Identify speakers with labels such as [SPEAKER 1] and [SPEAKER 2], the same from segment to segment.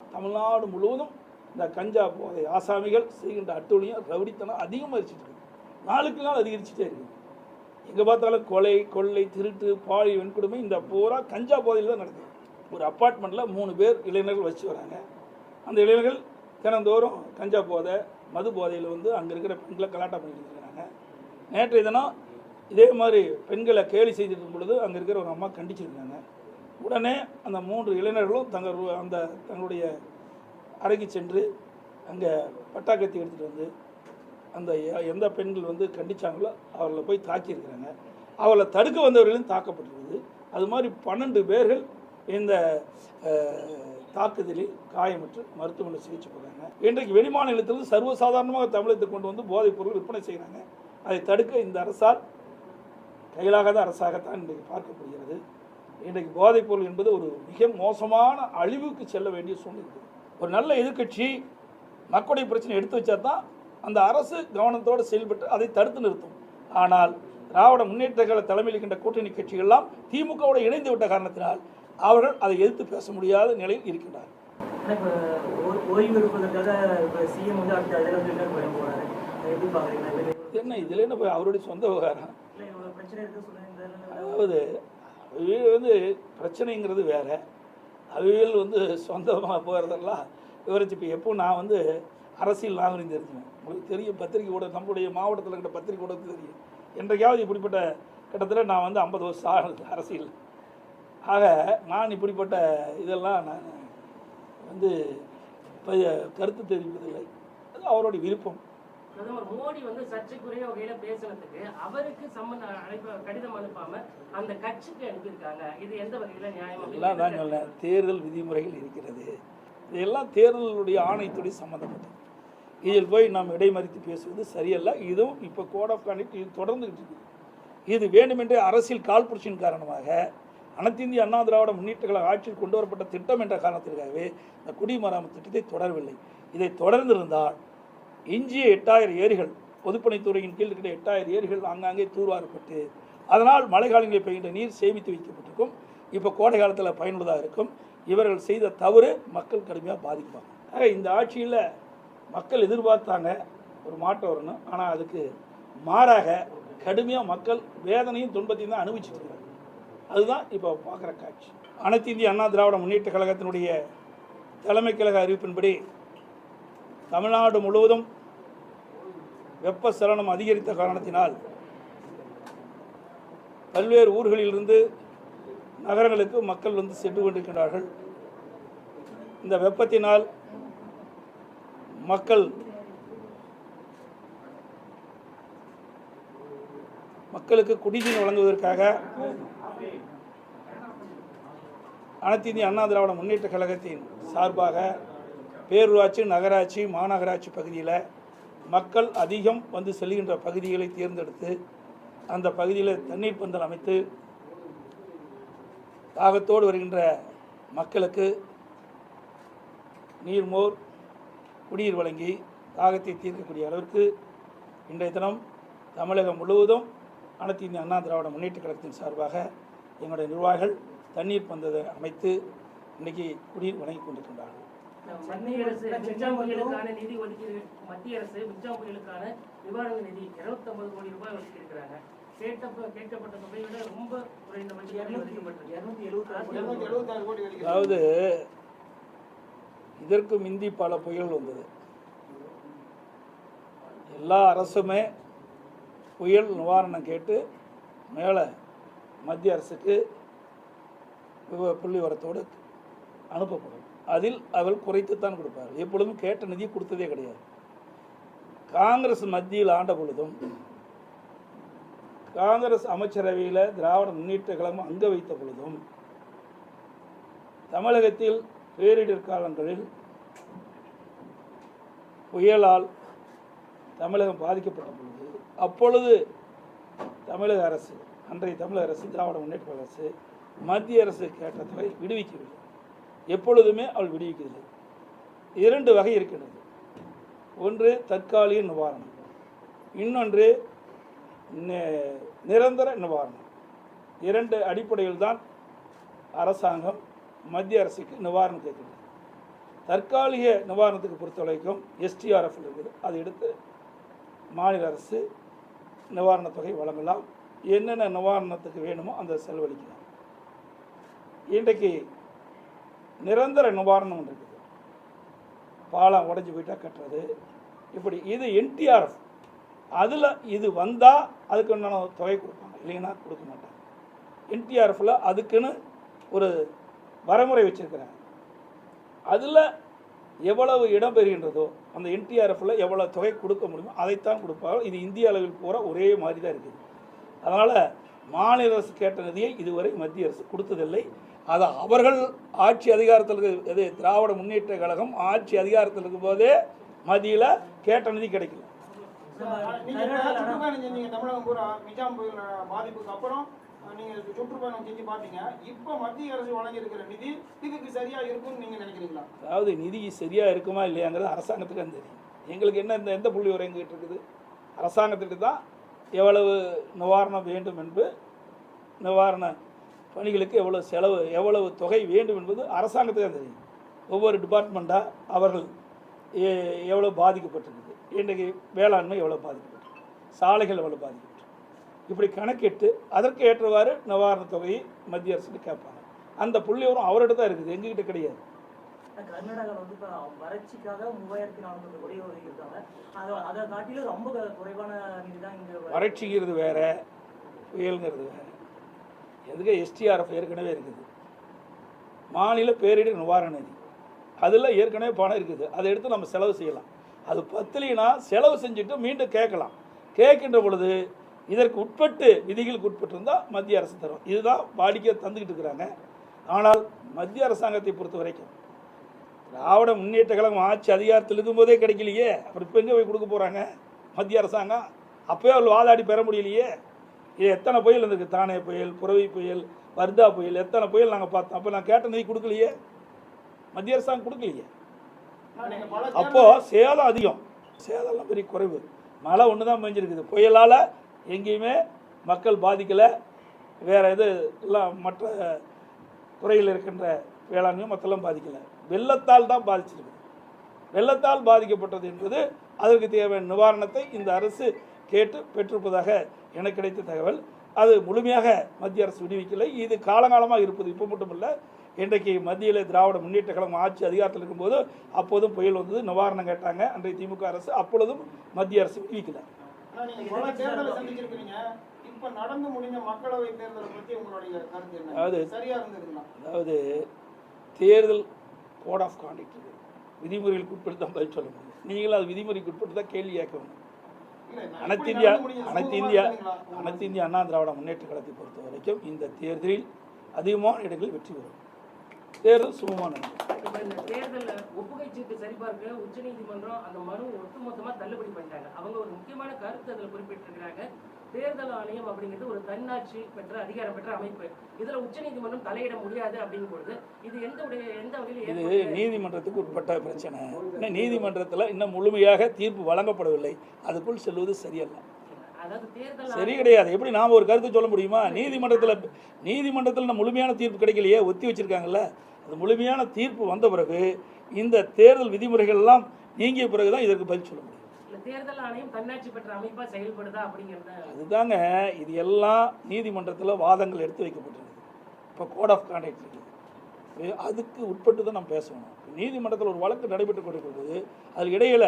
[SPEAKER 1] தமிழ்நாடு முழுவதும் இந்த கஞ்சா போதை ஆசாமிகள் செய்கின்ற அட்டுழியம் ரவுடித்தனம் அதிகமாகிடுச்சிட்டு இருக்கு. நாளுக்கு நாள் அதிகரிச்சுட்டே இருக்கு. எங்கே பார்த்தாலும் கொலை கொள்ளை திருட்டு பாழி வெண்கொடுமை இந்த பூரா கஞ்சா போதையில் தான் நடக்குது. ஒரு அப்பார்ட்மெண்ட்டில் மூணு பேர் இளைஞர்கள் வச்சு வராங்க. அந்த இளைஞர்கள் தினந்தோறும் கஞ்சா போதை மது போதையில் வந்து அங்கே இருக்கிற பெண்களை கலாட்டம் பண்ணிட்டு இருக்கிறாங்க. நேற்றைய தினம் இதே மாதிரி பெண்களை கேலி செய்திருக்கும் இருக்கும் பொழுது அங்கே இருக்கிற ஒரு அம்மா கண்டிச்சிருக்காங்க உடனே அந்த மூன்று இளைஞர்களும் தங்கள் அந்த தங்களுடைய அறைக்கு சென்று அங்கே பட்டாக்கத்தி எடுத்துகிட்டு வந்து அந்த எந்த பெண்கள் வந்து கண்டிச்சாங்களோ அவர்களை போய் தாக்கியிருக்கிறாங்க. அவளை தடுக்க வந்தவர்களும் தாக்கப்பட்டிருக்குது. அது மாதிரி பன்னெண்டு பேர்கள் இந்த தாக்குதலில் காயமற்று மருத்துவமனை சிகிச்சை போகிறாங்க இன்றைக்கு வெளிமாநிலத்திலிருந்து சர்வசாதாரணமாக தமிழகத்தை கொண்டு வந்து போதைப் பொருள் விற்பனை செய்கிறாங்க. அதை தடுக்க இந்த அரசால் கையிலாகாத அரசாகத்தான் இன்றைக்கு பார்க்கப்படுகிறது. இன்றைக்கு போதைப் பொருள் என்பது ஒரு மிக மோசமான அழிவுக்கு செல்ல வேண்டிய சூழ்நிலை. ஒரு நல்ல எதிர்க்கட்சி மக்களுடைய பிரச்சனை எடுத்து வச்சா தான் அந்த அரசு கவனத்தோடு செயல்பட்டு அதை தடுத்து நிறுத்தும். ஆனால் திராவிட முன்னேற்ற கழக தலைமையில் இருக்கின்ற கூட்டணி கட்சிகள்லாம் திமுகவோடு இணைந்து விட்ட காரணத்தினால் அவர்கள் அதை எதிர்த்து பேச முடியாத நிலையில் இருக்கின்றார்
[SPEAKER 2] என்ன
[SPEAKER 1] இதில் என்ன அவருடைய சொந்த விவகாரம்? அதாவது அவியல் வந்து பிரச்சனைங்கிறது வேறு. அவியல் வந்து சொந்தமாக போகிறதெல்லாம் விவரிச்சு இப்போ எப்போ நான் வந்து அரசியல் நாகரிகம் தெரிஞ்சுவேன். உங்களுக்கு தெரியும் பத்திரிக்கை கூட நம்முடைய மாவட்டத்தில் இருக்கிற பத்திரிக்கை கூட தெரியும். என்றைக்காவது இப்படிப்பட்ட கட்டத்தில் நான் வந்து ஐம்பது வருஷம் ஆனது அரசியல். ஆக நான் இப்படிப்பட்ட இதெல்லாம் நான் வந்து கருத்து தெரிவிப்பதில்லை. அது அவருடைய விருப்பம்.
[SPEAKER 3] பிரதமர் மோடி வந்து சர்ச்சைக்குரிய வகையில பேசுனதுக்கு அவருக்கு சம்மந்த அழைப்பு கடிதம் அனுப்பாம அந்த கட்சிக்கு அனுப்பியிருக்காங்க. இது எந்த வகையில நியாயம்
[SPEAKER 1] தான் சொன்னேன் தேர்தல் விதிமுறைகள் இருக்கிறது. இதெல்லாம் தேர்தலுடைய ஆணையத்துடைய சம்மந்தப்பட்டது. இதில் போய் நாம் இடைமறித்து பேசுவது சரியல்ல. இதுவும் இப்போ கோட் ஆஃப் கான்டக்ட் இது தொடர்ந்துகிட்டு இருக்குது. இது வேண்டுமென்றே அரசியல் காழ்ப்புணர்ச்சியின் காரணமாக அனைத்து இந்திய அண்ணா திராவிட முன்னேற்ற கழக ஆட்சியில் கொண்டு வரப்பட்ட திட்டம் என்ற காரணத்திற்காகவே இந்த குடிமராமத்து திட்டத்தை தொடரவில்லை. இதை தொடர்ந்திருந்தால் எஞ்சிய எட்டாயிரம் ஏரிகள் பொதுப்பணித்துறையின் கீழ் இருக்கிற எட்டாயிரம் ஏரிகள் ஆங்காங்கே தூர்வாரப்பட்டு அதனால் மழை காலங்களில் பெய்கின்ற நீர் சேமித்து வைக்கப்பட்டிருக்கும். இப்போ கோடை காலத்தில் பயனுள்ளதாக இருக்கும். இவர்கள் செய்த தவறு மக்கள் கடுமையாக பாதிப்பாங்க ஆக இந்த ஆட்சியில் மக்கள் எதிர்பார்த்தாங்க ஒரு மாற்றம் வரணும். ஆனால் அதுக்கு மாறாக கடுமையாக மக்கள் வேதனையும் துன்பத்தையும் தான் அனுபவிச்சுட்டு இருக்காங்க. அதுதான் இப்போ பார்க்குற காட்சி. அனைத்து இந்திய அண்ணா திராவிட முன்னேற்ற கழகத்தினுடைய தலைமை கழக அறிவிப்பின்படி தமிழ்நாடு முழுவதும் வெப்பச்சலனம் அதிகரித்த காரணத்தினால் பல்வேறு ஊர்களிலிருந்து நகரங்களுக்கு மக்கள் வந்து சென்று கொண்டிருக்கிறார்கள் இந்த வெப்பத்தினால் மக்கள் மக்களுக்கு குடிநீர் வழங்குவதற்காக அனைத்து இந்திய அண்ணா திராவிட முன்னேற்ற கழகத்தின் சார்பாக பேரூராட்சி நகராட்சி மாநகராட்சி பகுதியில் மக்கள் அதிகம் வந்து செல்கின்ற பகுதிகளை தேர்ந்தெடுத்து அந்த பகுதியில் தண்ணீர் பந்தல் அமைத்து தாகத்தோடு வருகின்ற மக்களுக்கு நீர்மோர் குடிநீர் வழங்கி தாகத்தை தீர்க்கக்கூடிய அளவிற்கு இன்றைய தினம் தமிழகம் முழுவதும் அனைத்து இந்திய அண்ணா திராவிட முன்னேற்ற கழகத்தின் சார்பாக எங்களுடைய நிர்வாகிகள் தண்ணீர் பந்ததை அமைத்து இன்னைக்கு குடிநீர் வழங்கி கொண்டிருக்கின்றார்கள்.
[SPEAKER 3] மத்திய அரசு மிக்ஜாம் புயலுக்கான நிதி ஒதுக்கீடு மத்திய அரசு மிக்ஜாம் புயலுக்கான நிவாரண நிதி 250 கோடி ரூபாய் ஒதுக்கி இருக்கிறாங்க கேட்ட கேட்கப்பட்ட தொகையை விட ரொம்ப
[SPEAKER 2] இருநூத்தி
[SPEAKER 1] அதாவது இதற்கு மிந்தி பல புயல் வந்தது. எல்லா அரசுமே புயல் நிவாரணம் கேட்டு மேலே மத்திய அரசுக்கு புள்ளி வரத்தோடு அனுப்பப்படும். அதில் அவள் குறைத்துத்தான் கொடுப்பார். எப்பொழுதும் கேட்ட நிதி கொடுத்ததே கிடையாது. காங்கிரஸ் மத்தியில் ஆண்ட பொழுதும் காங்கிரஸ் அமைச்சரவையில் திராவிட முன்னேற்ற கழகம் அங்க வைத்த பொழுதும் தமிழகத்தில் பேரிடர் காலங்களில் புயலால் தமிழகம் பாதிக்கப்பட்ட பொழுது அப்பொழுது தமிழக அரசு அன்றைய தமிழக அரசு திராவிட முன்னேற்ற அரசு மத்திய அரசு கேட்ட தொகை விடுவிக்கவில்லை. எப்பொழுதுமே அவள் விடுவிக்கவில்லை. இரண்டு வகை இருக்கின்றது. ஒன்று தற்காலிக நிவாரணம். இன்னொன்று நிரந்தர நிவாரணம். இரண்டு அடிப்படையில் தான் அரசாங்கம் மத்திய அரசுக்கு நிவாரணம் கேட்கிறது தற்காலிக நிவாரணத்துக்கு பொறுத்த வரைக்கும் எஸ்டிஆர்எஃப் இருக்குது. அதை எடுத்து மாநில அரசு நிவாரணத் தொகை வழங்கலாம். என்னென்ன நிவாரணத்துக்கு வேணுமோ அந்த செலவழிக்கலாம். இன்றைக்கு நிரந்தர நிவாரணம் இருக்குது. பாலம் உடஞ்சி போயிட்டா கட்டுறது. இப்படி இது என்டிஆர்எஃப் அதில் இது வந்தால் அதுக்கு உண்டான தொகை கொடுப்பாங்க. இல்லைன்னா கொடுக்க மாட்டாங்க. என்டிஆர்எஃப்பில் அதுக்குன்னு ஒரு வரைமுறை வச்சுருக்கிறாங்க. அதில் எவ்வளவு இடம் பெறுகின்றதோ அந்த என்டிஆர்எஃப்பில் எவ்வளோ தொகை கொடுக்க முடியுமோ அதைத்தான் கொடுப்பாங்க. இது இந்திய அளவில் பூரா ஒரே மாதிரி தான் இருக்குது. அதனால் மாநில அரசு கேட்ட நிதியை இதுவரை மத்திய அரசு கொடுத்ததில்லை. அதை அவர்கள் ஆட்சி அதிகாரத்தில் இருக்கு இது திராவிட முன்னேற்ற கழகம் ஆட்சி அதிகாரத்தில் இருக்கும்போதே மத்தியில் கேட்ட நிதி கிடைக்கல.
[SPEAKER 4] தமிழகம் பூரா மிஜாம் புயல் பாதிப்புக்கு அப்புறம் அஹ், நீங்க சுற்றுப்பயணம் செஞ்சு பாத்தீங்க. இப்ப மத்திய அரசு வழங்கியிருக்கிற நிதி இதுக்கு சரியா இருக்கும்னு நீங்க நினைக்கிறீங்களா?
[SPEAKER 1] அதாவது நிதி சரியாக இருக்குமா இல்லையாங்கிறது அரசாங்கத்துக்கு தெரியும். எங்களுக்கு என்ன இந்த எந்த புள்ளி எங்கிட்ட இருக்குது? அரசாங்கத்துக்கு தான் எவ்வளவு நிவாரணம் வேண்டும் என்பது நிவாரண பணிகளுக்கு எவ்வளவு செலவு எவ்வளவு தொகை வேண்டும் என்பது அரசாங்கத்துக்கு தான் தெரியும். ஒவ்வொரு டிபார்ட்மெண்ட்டாக அவர்கள் எ- எவ்வளவு பாதிக்கப்பட்டிருக்குது. இன்றைக்கு வேளாண்மை எவ்வளோ பாதிக்கப்பட்டிருக்கு. சாலைகள் எவ்வளோ பாதிக்கப்பட்டிருக்கு. இப்படி கணக்கிட்டு அதற்கு ஏற்றவாறு நிவாரணத் தொகையை மத்திய அரசுக்கு கேட்பாங்க. அந்த புள்ளி வரும் அவர்கிட்ட தான் இருக்குது எங்ககிட்ட கிடையாது.
[SPEAKER 2] கர்நாடகாவில் வந்து இப்போ வறட்சிக்காக மூவாயிரத்தி நானூறு கோடி ஒதுக்கியிருக்காங்க. அதை அதை காட்டிலும் ரொம்ப குறைவான நிதி தான் இங்கே
[SPEAKER 1] வறட்சிங்கிறது வேற புயலுங்கிறது வேற. எதுக்கு எஸ்டிஆர்எஃப் ஏற்கனவே இருக்குது? மாநில பேரிடர் நிவாரண நிதி. அதில் ஏற்கனவே பணம் இருக்குது. அதை எடுத்து நம்ம செலவு செய்யலாம். அது பத்தலைனா செலவு செஞ்சுட்டு மீண்டும் கேட்கலாம். கேட்கின்ற பொழுது இதற்கு உட்பட்டு விதிகளுக்கு உட்பட்டு இருந்தால் மத்திய அரசு தரும். இதுதான் வாடிக்கை தந்துக்கிட்டு இருக்கிறாங்க. ஆனால் மத்திய அரசாங்கத்தை பொறுத்த வரைக்கும் திராவிட முன்னேற்ற கழகம் ஆட்சி அதிகாரத்தில் இருக்கும்போதே கிடைக்கலையே. அப்புறம் இப்போ எங்கே போய் கொடுக்க போகிறாங்க மத்திய அரசாங்கம். அப்போயே அவள் வாதாடி பெற முடியலையே. இது எத்தனை புயல் இருந்திருக்கு? தானே புயல் புறவி புயல் வர்தா புயல் எத்தனை புயல் நாங்கள் பார்த்தோம்? அப்போ நான் கேட்ட நிதி கொடுக்கலையே? மத்திய அரசாங்கம் கொடுக்கலையே? அப்போது சேதம் அதிகம். சேதம்லாம் பெரிய குறைவு. மழை ஒன்று தான் மேஞ்சிருக்குது புயலால் எங்கேயுமே மக்கள் பாதிக்கலை. வேறு எது எல்லாம் மற்ற துறையில் இருக்கின்ற வேளாண்மையும் மற்றெல்லாம் பாதிக்கலை. வெள்ளத்தால் தான் பாதிச்சிருக்கு வெள்ளத்தால் பாதிக்கப்பட்டது என்பது அதற்கு தேவையான நிவாரணத்தை இந்த அரசு கேட்டு பெற்றிருப்பதாக எனக்கு கிடைத்த தகவல். அது முழுமையாக மத்திய அரசு விடுவிக்கலை. இது காலகாலமாக இருப்பது. இப்போ மட்டும் இல்லை இன்றைக்கு மத்தியில் திராவிட முன்னேற்ற கழகம் ஆட்சி அதிகாரத்தில் இருக்கும்போது அப்போதும் புயல் வந்தது. நிவாரணம் கேட்டாங்க. அன்றைய திமுக அரசு அப்பொழுதும் மத்திய அரசு விடுவிக்கல. அதாவது- அதாவது தேர்தல் கோட் ஆஃப் கான்டக்ட் விதிமுறைகளுக்கு உட்பட்டு தான் பதில் சொல்ல முடியும். நீங்களும் அது விதிமுறைக்கு உட்பட்டு தான் கேள்வி
[SPEAKER 4] நான்
[SPEAKER 1] அனைத்து இந்தியா அனைத்து இந்தியா அனைத்து இந்திய அண்ணா திராவிட முன்னேற்ற கழகத்தை பொறுத்த வரைக்கும் இந்த தேர்தலில் அதிகமான இடங்களில் வெற்றி பெறும். தேர்தல் சுமமான நடக்கும்.
[SPEAKER 3] தேர்தல் ஆணையம் அப்படிங்கிறது ஒரு தன்னாட்சி பெற்ற அதிகாரம் பெற்ற அமைப்பு. இதுல உச்சநீதிமன்றம் தலையிட முடியாது அப்படிங்கும் பொழுது இது எந்த எந்த வகையில்
[SPEAKER 1] இது? நீதிமன்றத்துக்கு உட்பட்ட பிரச்சனை. இன்னும் நீதிமன்றத்தில் இன்னும் முழுமையாக தீர்ப்பு வழங்கப்படவில்லை. அதுக்குள் செல்வது சரியல்ல. சரி கிடையாது. எப்படி நாம் ஒரு கருத்து சொல்ல முடியுமா? நீதிமன்றத்தில் நீதிமன்றத்தில் முழுமையான தீர்ப்பு கிடைக்கலையே ஒத்தி வச்சிருக்காங்கல்ல. அது முழுமையான தீர்ப்பு வந்த பிறகு இந்த தேர்தல் விதிமுறைகள் எல்லாம் நீங்கிய பிறகு தான் இதற்கு பதில் சொல்ல முடியும்.
[SPEAKER 3] தேர்தல் ஆணையம் தன்னாட்சி பெற்ற அமைப்பா செயல்படுதா அப்படிங்கறத
[SPEAKER 1] அதுதாங்க இது எல்லாம் நீதிமன்றத்தில் வாதங்கள் எடுத்து வைக்கப்பட்டிருக்கு. இப்போ கோட் ஆஃப் கான்டாக்ட் இருக்குது அதுக்கு உட்பட்டு தான் நம்ம பேசணும். நீதிமன்றத்தில் ஒரு வழக்கு நடைபெற்று கொண்டிருக்கிறது. அது இடையில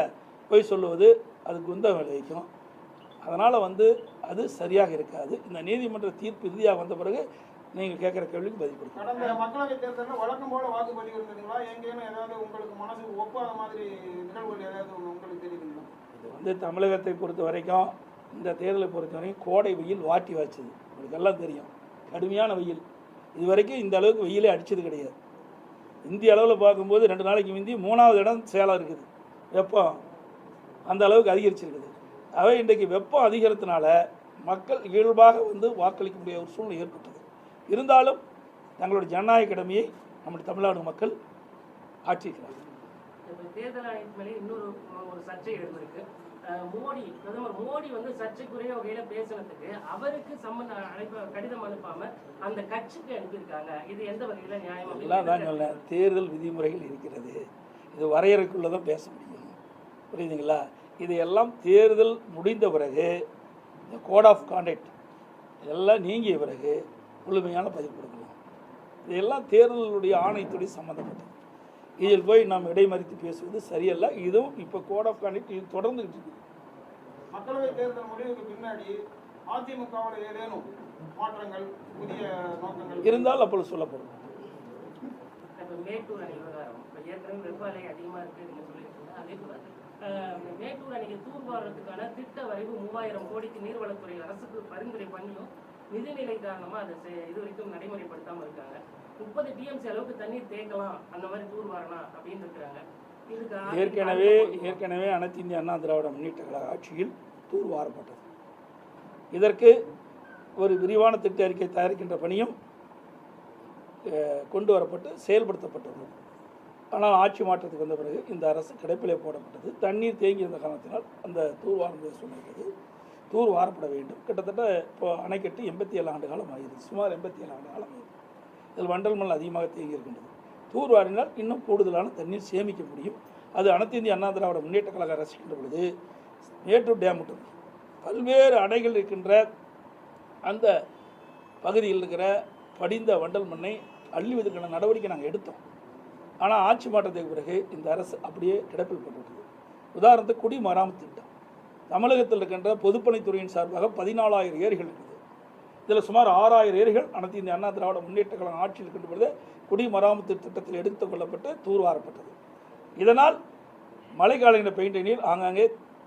[SPEAKER 1] போய் சொல்லுவது அதுக்கு குந்தம் விளைவிக்கும் அதனால் வந்து அது சரியாக இருக்காது. இந்த நீதிமன்ற தீர்ப்பு இறுதியாக வந்த பிறகு நீங்கள் கேட்குற கேள்விக்கு பதில் கொடுக்கணும்
[SPEAKER 4] கடந்த மக்களவை தேர்தலில் வழக்கம் போல வாக்குப்பதிவு இருந்ததுங்களா? எங்கேயும் ஏதாவது உங்களுக்கு மனசுக்கு ஒப்பாத மாதிரி நிகழ்வுகள் ஏதாவது உங்களுக்கு தெரியுதுங்களா?
[SPEAKER 1] இது வந்து தமிழகத்தை பொறுத்த வரைக்கும் இந்த தேர்தலை பொறுத்த வரைக்கும் கோடை வெயில் வாட்டி வாச்சுது உங்களுக்கு எல்லாம் தெரியும். கடுமையான வெயில். இது வரைக்கும் இந்த அளவுக்கு வெயிலே அடிச்சது கிடையாது. இந்திய அளவில் பார்க்கும்போது ரெண்டு நாளைக்கு முந்தி மூணாவது இடம் சேலம் இருக்குது. வெப்பம் அந்த அளவுக்கு அதிகரிச்சிருக்குது. அவை இன்றைக்கு வெப்பம் அதிகரித்தனால மக்கள் இயல்பாக வந்து வாக்களிக்க முடியாத ஒரு சூழ்நிலை ஏற்பட்டது. இருந்தாலும் தங்களுடைய ஜனநாயக கடமையை நம்முடைய தமிழ்நாடு மக்கள் ஆட்சிக்கிறார்கள்
[SPEAKER 3] தேர்தல் ஆணையத்து மேலே இன்னொரு ஒரு சர்ச்சை எழுந்திருக்கு. மோடி பிரதமர் மோடி வந்து சர்ச்சைக்குரிய வகையில பேசுனதுக்கு அவருக்கு சம்மந்த அழைப்ப கடிதம் அனுப்பாம அந்த கட்சிக்கு அனுப்பியிருக்காங்க. இது எந்த வகையில நியாயம்
[SPEAKER 1] இல்லை தேர்தல் விதிமுறைகள் இருக்கிறது. இது வரையறைக்குள்ளே தான் பேச முடியும். புரியுதுங்களா? இதையெல்லாம் தேர்தல் முடிந்த பிறகு இந்த கோட் ஆஃப் கான்டக்ட் இதெல்லாம் நீங்கிய பிறகு முழுமையான பதில் கொடுக்கணும். இதெல்லாம் தேர்தலுடைய ஆணையத்துடைய சம்மந்தப்பட்டது. இதில் போய் நாம் இடைமறித்து பேசுவது சரியல்ல. இதுவும் இப்போ கோட் ஆஃப் கான்டக்ட் இது தொடர்ந்துகிட்டு இருக்குது
[SPEAKER 4] மக்களவை தேர்தல் முடிவுக்கு பின்னாடி அதிமுகவோட ஏதேனும் மாற்றங்கள் புதிய நோக்கங்கள்?
[SPEAKER 1] இருந்தால் அப்பொழுது சொல்லப்படும்.
[SPEAKER 3] இப்போ மேட்டூர் அணை விவகாரம். இப்போ ஏற்கனவே வெப்ப அலை அதிகமாக இருக்குது நீங்கள் சொல்லியிருக்கீங்க. அதே போல மேட்டூர் அணையை தூர்வாரத்துக்கான திட்ட வரைவு மூவாயிரம் கோடிக்கு நீர்வளத்துறை அரசுக்கு பரிந்துரை பண்ணியும் நிதிநிலை காரணமாக அதை இது வரைக்கும் நடைமுறைப்படுத்தாமல் இருக்காங்க. முப்பது டிஎம்சி அளவுக்கு தண்ணீர் தேக்கலாம் அந்த மாதிரி தூர்வாரலாம் அப்படின்னு இருக்கிறாங்க.
[SPEAKER 1] ஏற்கனவே ஏற்கனவே அனைத்து இந்திய அண்ணா திராவிட முன்னேற்ற கழக ஆட்சியில் தூர்வாரப்பட்டது இதற்கு ஒரு விரிவான திட்ட அறிக்கை தயாரிக்கின்ற பணியும் கொண்டு வரப்பட்டு செயல்படுத்தப்பட்டுள்ளது ஆனால் ஆட்சி மாற்றத்துக்கு வந்த பிறகு இந்த அரசு கிடப்பிலே போடப்பட்டது. தண்ணீர் தேங்கி இருந்த காரணத்தினால் அந்த தூர்வாரம் சொன்னது. தூர் வாரப்பட வேண்டும். கிட்டத்தட்ட இப்போ அணைக்கட்டு எண்பத்தி ஏழு ஆண்டு காலம் ஆகியது சுமார் எண்பத்தி ஏழு ஆண்டு காலம் ஆகியது இதில் வண்டல் மண் அதிகமாக தேங்கி இருக்கின்றது. தூர்வாரினால் இன்னும் கூடுதலான தண்ணீர் சேமிக்க முடியும். அது அனைத்து இந்திய அண்ணா திராவிட முன்னேற்ற கழக ரசிக்கின்ற பொழுது மேட்டூர் டேம் மட்டும். பல்வேறு அணைகள் இருக்கின்ற அந்த பகுதியில் இருக்கிற படிந்த வண்டல் மண்ணை அள்ளிவதற்கான நடவடிக்கை நாங்கள் எடுத்தோம். ஆனால் ஆட்சி மாற்றத்துக்கு பிறகு இந்த அரசு அப்படியே கிடப்பில் போட்டுவிட்டது. உதாரணத்துக்கு குடிமராமத்து திட்டம். தமிழகத்தில் இருக்கின்ற பொதுப்பணித்துறையின் சார்பாக பதினாலாயிரம் ஏரிகள் இருக்குது. இதில் சுமார் ஆறாயிரம் ஏரிகள் அனைத்து இந்த அண்ணா திராவிட முன்னேற்ற கழகம் ஆட்சியில் இருக்கின்ற பொழுது குடிமராமத்து திட்டத்தில் எடுத்துக் கொள்ளப்பட்டு தூர்வாரப்பட்டது. இதனால் மழைக்காலங்களில் பெயிண்ட நீர் ஆங்காங்கே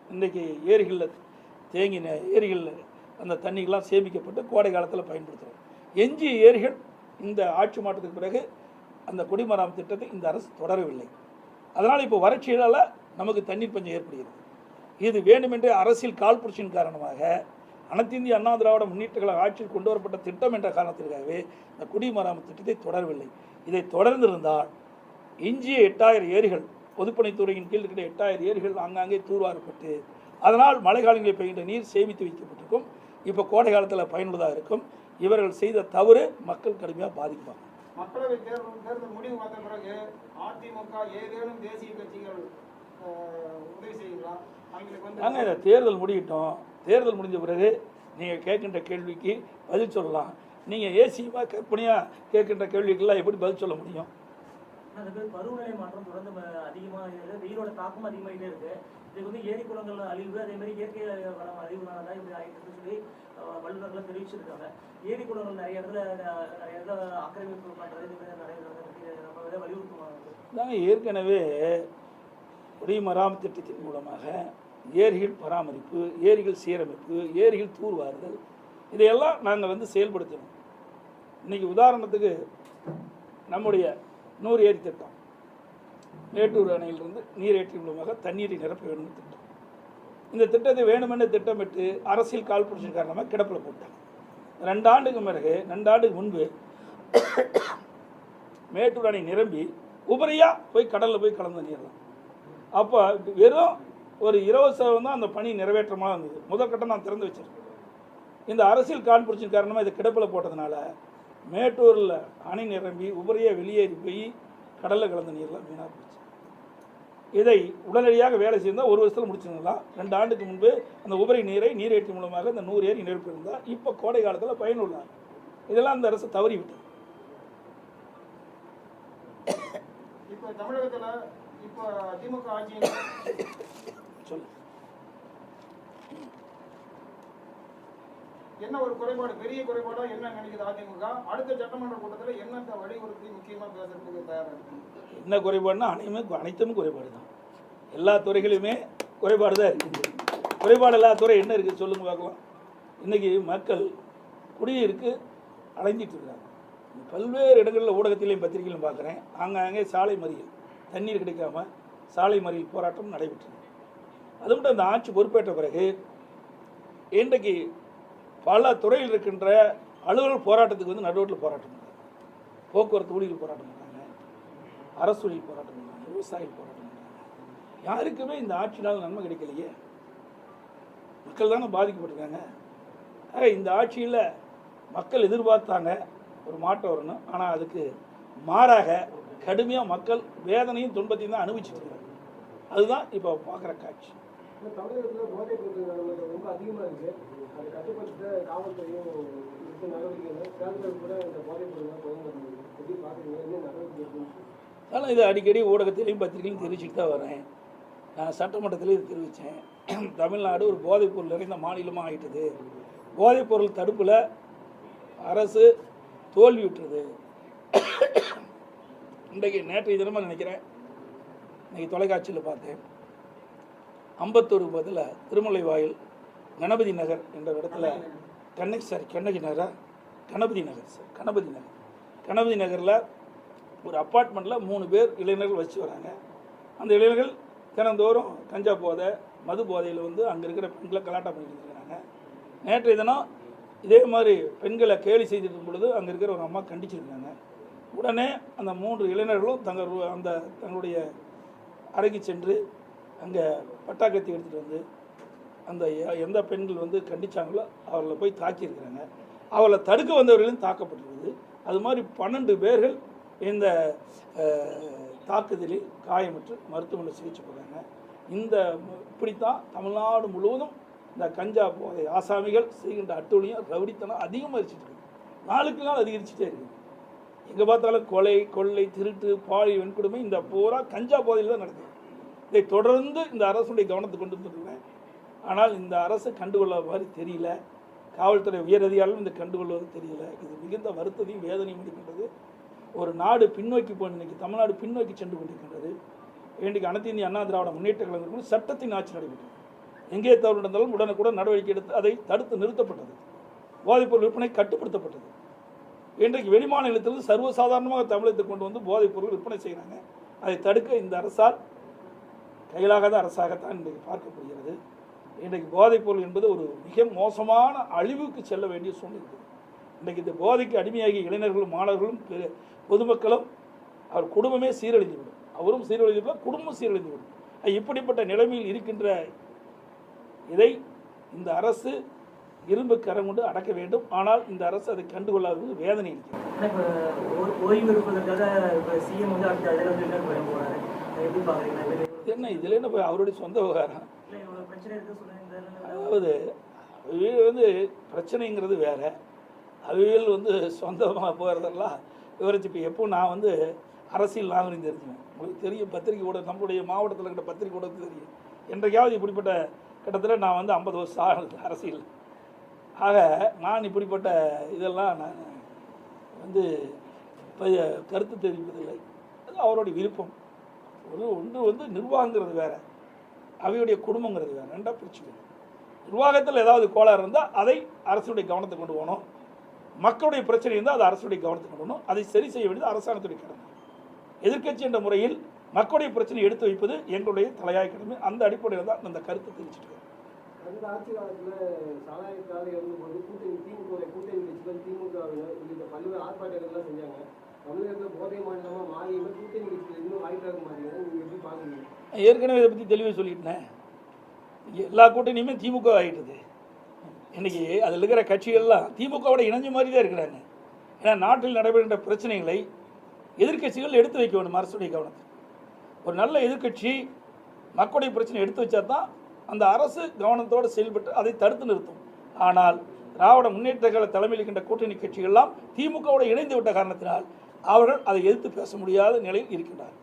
[SPEAKER 1] இன்றைக்கு ஏரிகளில் தேங்கின ஏரிகளில் அந்த தண்ணிகள்லாம் சேமிக்கப்பட்டு கோடை காலத்தில் பயன்படுத்துகிறோம். எஞ்சிய ஏரிகள் இந்த ஆட்சி மாற்றத்துக்கு பிறகு அந்த குடிமராமத்து திட்டத்தை இந்த அரசு தொடரவில்லை. அதனால் இப்போ வறட்சியால் நமக்கு தண்ணீர் பஞ்சம் ஏற்படுகிறது. இது வேண்டுமென்றே அரசியல் கால்புரட்சியின் காரணமாக அனைத்து இந்திய அண்ணா திராவிட முன்னேற்ற கழக ஆட்சியில் கொண்டு வரப்பட்ட திட்டம் என்ற காரணத்திற்காகவே இந்த குடிமராமத்து திட்டத்தை தொடரவில்லை. இதை தொடர்ந்திருந்தால் எஞ்சிய எட்டாயிரம் ஏரிகள் பொதுப்பணித்துறையின் கீழ் இருக்கிற எட்டாயிரம் ஏரிகள் ஆங்காங்கே தூர்வாரப்பட்டு அதனால் மழைக்காலங்களில் பெய்கின்ற நீர் சேமித்து வைக்கப்பட்டிருக்கும். இப்போ கோடை காலத்தில் பயனுள்ளதாக இருக்கும். இவர்கள் செய்த தவறு மக்கள் கடுமையாக பாதிப்பாங்க
[SPEAKER 4] மக்களவை தேர்தல் தேர்தல் முடிவு வந்த பிறகு அதிமுக ஏதேனும் தேசிய கட்சிகள் உதவி செய்யுங்களா?
[SPEAKER 1] நாங்கள் இந்த தேர்தல் முடியட்டும் தேர்தல் முடிஞ்ச பிறகு நீங்கள் கேட்கின்ற கேள்விக்கு பதில் சொல்லலாம். நீங்கள் ஏசியமாக கற்பனையாக கேட்கின்ற கேள்விக்கெல்லாம் எப்படி பதில் சொல்ல முடியும்?
[SPEAKER 2] பருவநிலை மாற்றம் தொடர்ந்து அதிகமாக இருக்குது வெயிலோட தாக்கம் அதிகமாகிட்டே இருக்கு. இதுக்கு வந்து ஏரி குளங்கள் அழிவு அதே மாதிரி இயற்கை வளம் அழிவுனால தான் இப்படி ஆகிட்டு சொல்லி வல்லுநர்கள் தெரிவிச்சிருக்காங்க. ஏரி குளங்கள் நிறைய இடத்துல நிறைய இடத்துல ஆக்கிரமிப்பு பண்ணுறது இது மாதிரி நிறைய நம்ம இதை வலியுறுத்துவாங்க
[SPEAKER 1] நாங்கள் ஏற்கனவே குடிமராமத்து திட்டத்தின் மூலமாக ஏரிகள் பராமரிப்பு ஏரிகள் சீரமைப்பு ஏரிகள் தூர்வாறுதல் இதையெல்லாம் நாங்கள் வந்து செயல்படுத்தணும் இன்னைக்கு உதாரணத்துக்கு நம்முடைய நூறு ஏரி திட்டம். மேட்டூர் அணையிலிருந்து நீரேற்றி மூலமாக தண்ணீரை நிரப்ப வேண்டும் திட்டம். இந்த திட்டத்தை வேணுமென்று திட்டமிட்டு அரசியல் காழ்ப்புணர்ச்சி காரணமாக கிடப்பில் போட்டாங்க. ரெண்டு ஆண்டுக்கு பிறகு ரெண்டு ஆண்டுக்கு முன்பு மேட்டூர் அணை நிரம்பி உபரியாக போய் கடலில் போய் கலந்து நீரலாம். அப்போ வெறும் ஒரு இருபது சதவீதம் தான் அந்த பணி நிறைவேற்றமாக இருந்தது. முதற்கட்டம் நான் திறந்து வச்சிருக்கேன். இந்த அரசியல் காழ்ப்புணர்ச்சியின் காரணமாக இதை கிடப்பில் போட்டதுனால மேட்டூரில் அணை நிரம்பி உபரியாக வெளியேறி போய் கடலில் கலந்த நீர்லாம் வீணாக போச்சு. இதை உடனடியாக வேலை செய்தால் ஒரு வருஷத்தில் முடிச்சிருந்தலாம் ரெண்டு ஆண்டுக்கு முன்பு அந்த உபரி நீரை நீரேற்றி மூலமாக இந்த நூறு ஏரி நிரப்பியிருந்தால் இப்போ கோடை காலத்தில் பயனுள்ளார் இதெல்லாம் அந்த அரசு தவறி விட்டது
[SPEAKER 4] இப்போ தமிழகத்தில் இப்போ திமுக ஆட்சி
[SPEAKER 1] சொல்லு.
[SPEAKER 4] என்ன ஒரு குறைபாடு? பெரிய குறைபாடா என்ன நினைக்குது அதிமுக? அடுத்த சட்டமன்ற கூட்டத்தில் என்னத்தை வலியுறுத்தி முக்கியமா பேசுறதுக்கு தயாராக
[SPEAKER 1] என்ன குறைபாடுனா அனைவரும் அனைத்தும் குறைபாடு தான் எல்லா துறைகளுமே குறைபாடு தான் இருக்குது. குறைபாடு இல்லாத துறை என்ன இருக்குது சொல்லுங்க பார்க்கலாம். இன்றைக்கி மக்கள் குடியிருக்கு அடைஞ்சிட்டு இருக்காங்க. பல்வேறு இடங்களில் ஊடகத்திலையும் பத்திரிகையிலும் பார்க்குறேன். ஆங்காங்கே சாலை மறியல் தண்ணீர் கிடைக்காம சாலை மறியல் போராட்டம் நடைபெற்றது. அது மட்டும் அந்த ஆட்சி பொறுப்பேற்ற பிறகு இன்றைக்கு பல துறையில் இருக்கின்ற அலுவலர் போராட்டத்துக்கு வந்து நடுவோட்டில் போராட்டம் பண்ணுறாங்க போக்குவரத்து ஊழியர்கள் போராட்டம் பண்ணுறாங்க அரசு ஊழியர் போராட்டம் பண்ணுறாங்க விவசாயிகள் போராட்டம் பண்ணுறாங்க யாருக்குமே இந்த ஆட்சினால் நன்மை கிடைக்கலையே. மக்கள் தானே பாதிக்கப்பட்டிருக்காங்க. ஆக இந்த ஆட்சியில் மக்கள் எதிர்பார்த்தாங்க ஒரு மாற்றம் வரணும். ஆனால் அதுக்கு மாறாக கடுமையாக மக்கள் வேதனையும் துன்பத்தையும் தான் அனுபவிச்சுட்டு இருக்காங்க. அதுதான் இப்போ பார்க்குற காட்சி.
[SPEAKER 5] தமிழகத்தில் போதைப் பொருட்கள் ரொம்ப அதிகமாக இருக்கு. அதை கட்டுப்படுத்த காவல்துறையும் எடுத்த நடவடிக்கைகள் தேர்தல் கூட இந்த போதைப் பொருட்கள் தொடங்க எப்படி பார்க்குறீங்க? என்ன நடவடிக்கை இருக்குன்னு
[SPEAKER 1] அதனால் இது அடிக்கடி ஊடகத்திலையும் பத்திரிகையும் தெரிவிச்சுட்டு தான் வரேன். நான் சட்டமன்றத்திலையும் இது தெரிவித்தேன் தமிழ்நாடு ஒரு போதைப்பொருள் நிறைந்த மாநிலமாக ஆயிட்டது. போதைப்பொருள் தடுப்பில் அரசு தோல்வி விட்டுறது இன்றைக்கு நேற்றைய தினமாக நினைக்கிறேன். இன்றைக்கி தொலைக்காட்சியில் பார்த்தேன். அம்பத்தூர் பதில் திருமலை வாயில் கணபதி நகர் என்ற இடத்துல கண்ணகி சாரி கண்ணகி நகரா? கணபதி நகர் சார் கணபதி நகர். கணபதி நகரில் ஒரு அப்பார்ட்மெண்ட்டில் மூணு பேர் இளைஞர்கள் வச்சு வராங்க. அந்த இளைஞர்கள் தினந்தோறும் கஞ்சா போதை மது போதையில் வந்து அங்கே இருக்கிற பெண்களை கலாட்டம் பண்ணிட்டு இருக்கிறாங்க. நேற்றைய தினம் இதே மாதிரி பெண்களை கேலி செய்திருக்கும் இருக்கும் பொழுது அங்கே இருக்கிற ஒரு அம்மா கண்டிச்சிருக்காங்க உடனே அந்த மூன்று இளைஞர்களும் தங்கள் அந்த தங்களுடைய அறைக்கு சென்று அங்கே பட்டாக்கத்தி எடுத்துகிட்டு வந்து அந்த எந்த பெண்கள் வந்து கண்டிச்சாங்களோ அவர்களை போய் தாக்கியிருக்கிறாங்க. அவளை தடுக்க வந்தவர்களும் தாக்கப்பட்டிருக்குது. அது மாதிரி பன்னெண்டு பேர்கள் இந்த தாக்குதலில் காயமுற்று மருத்துவமனை சிகிச்சை போகிறாங்க இந்த இப்படித்தான் தமிழ்நாடு முழுவதும் இந்த கஞ்சா போதை ஆசாமிகள் செய்கின்ற அட்டூழியம் ரவுடித்தனம் அதிகமாகிச்சிட்டு இருக்குது நாளுக்கு நாள் அதிகரிச்சுட்டே இருக்குது எங்கே பார்த்தாலும் கொலை கொள்ளை திருட்டு பாலி வன்கொடுமை இந்த பூரா கஞ்சா போதையில் தான் நடக்குது. இதை தொடர்ந்து இந்த அரசுடைய கவனத்தை கொண்டு வந்துருக்கிறேன். ஆனால் இந்த அரசு கண்டுகொள்ள மாதிரி தெரியல. காவல்துறை உயரதிகாரிகளும் இந்த கண்டுகொள்வது தெரியல. இது மிகுந்த வருத்தத்தையும் வேதனையும் இருக்கின்றது ஒரு நாடு பின்னோக்கி போய் இன்னைக்கு தமிழ்நாடு பின்னோக்கி சென்று கொண்டிருக்கின்றது. இன்றைக்கு அனைத்து இந்திய அண்ணா திராவிட முன்னேற்ற கழகம் சட்டத்தின் ஆட்சி நடைபெற்றது. எங்கே தவறு நடந்தாலும் உடனுக்குடன் நடவடிக்கை எடுத்து அதை தடுத்து நிறுத்தப்பட்டது. போதைப்பொருள் விற்பனை கட்டுப்படுத்தப்பட்டது. இன்றைக்கு வெளிமாநிலத்திலிருந்து சர்வசாதாரணமாக தமிழகத்தை கொண்டு வந்து போதைப்பொருள் விற்பனை செய்கிறாங்க அதை தடுக்க இந்த அரசால் கையிலாகாத அரசாகத்தான் இன்றைக்கு பார்க்கப்படுகிறது. இன்றைக்கு போதைப்பொருள் என்பது ஒரு மிக மோசமான அழிவுக்கு செல்ல வேண்டிய சூழ்நிலை இருக்குது. இன்றைக்கு இந்த போதைக்கு அடிமையாகிய இளைஞர்களும் மாணவர்களும் பொதுமக்களும் அவர் குடும்பமே சீரழிந்துவிடும். அவரும் சீரழிந்துவிடும் குடும்பம் சீரழிந்துவிடும். இப்படிப்பட்ட நிலைமையில் இருக்கின்ற இதை இந்த அரசு இரும்பு கரம் கொண்டு அடக்க வேண்டும். ஆனால் இந்த அரசு அதை கண்டுகொள்ளாதது வேதனை இருக்கிறது.
[SPEAKER 2] ஓய்வு எடுப்பதற்காக சிஎம் வந்து அடுத்த அதில் வந்து எப்படி பாக்குறீங்க
[SPEAKER 1] என்ன இதில் என்ன போய் அவருடைய சொந்த விவகாரம்? அதாவது அவியல் வந்து பிரச்சனைங்கிறது வேற. அவியல் வந்து சொந்தமாக போகிறதெல்லாம் விவரிச்சு இப்போ எப்போ நான் வந்து அரசியல் நாகரிகம் தெரிஞ்சுவேன். உங்களுக்கு தெரியும் பத்திரிக்கை ஊடகம் நம்மளுடைய மாவட்டத்தில் இருக்கிற பத்திரிக்கை ஊடகத்துக்கு தெரியும். என்றைக்காவது இப்படிப்பட்ட கட்டத்தில் நான் வந்து ஐம்பது வருஷம் ஆகுது அரசியல். ஆக நான் இப்படிப்பட்ட இதெல்லாம் நான் வந்து கருத்து தெரிவிப்பதில்லை. அது அவருடைய விருப்பம். ஒரு ஒன்று வந்து நிர்வாகங்கிறது வேற. அவையுடைய குடும்பங்கிறது வேற. ரெண்டாக பிரிச்சுக்கணும். நிர்வாகத்தில் ஏதாவது கோளாறு இருந்தால் அதை அரசுடைய கவனத்தை கொண்டு போகணும். மக்களுடைய பிரச்சனை இருந்தால் அதை அரசுடைய கவனத்துக்கு கொண்டு போகணும். அதை சரி செய்ய வேண்டியது அரசாங்கத்துடைய கடமை. எதிர்க்கட்சி என்ற முறையில் மக்களுடைய பிரச்சனையை எடுத்து வைப்பது எங்களுடைய தலையாய கடமை. அந்த அடிப்படையில் தான் அந்த கருத்தை தெரிவிச்சிட்டு
[SPEAKER 5] கடந்த ஆட்சி காலத்தில் கூட்டணி திமுக கூட்டணி கட்சிகள் உள்ளிட்ட பல்வேறு ஆர்ப்பாட்டங்கள்லாம் செஞ்சாங்க. தமிழகத்தில் போதை மாநிலமாக மாறியுமே கூட்டணி இன்னும் வாய்ப்பாக நீங்கள் எப்படி பார்க்குறீங்க
[SPEAKER 1] ஏற்கனவே இதை பற்றி தெளிவாக சொல்லிட்டேன். எல்லா கூட்டணியுமே திமுக ஆகிட்டுது இன்றைக்கி அதில் இருக்கிற கட்சிகள்லாம் திமுகவோட இணைஞ்ச மாதிரி தான் இருக்கிறாங்க. ஏன்னா நாட்டில் நடைபெறுகின்ற பிரச்சனைகளை எதிர்க்கட்சிகள் எடுத்து வைக்க வேண்டும் அரசுடைய கவனத்தில். ஒரு நல்ல எதிர்க்கட்சி மக்களுடைய பிரச்சனை எடுத்து வச்சா தான் அந்த அரசு கவனத்தோடு செயல்பட்டு அதை தடுத்து நிறுத்தும். ஆனால் திராவிட முன்னேற்ற கழக தலைமையில் இருக்கின்ற கூட்டணி கட்சிகள்லாம் திமுகவோடு இணைந்து விட்ட காரணத்தினால் அவர்கள் அதை எதிர்த்து பேச முடியாத நிலையில் இருக்கின்றார்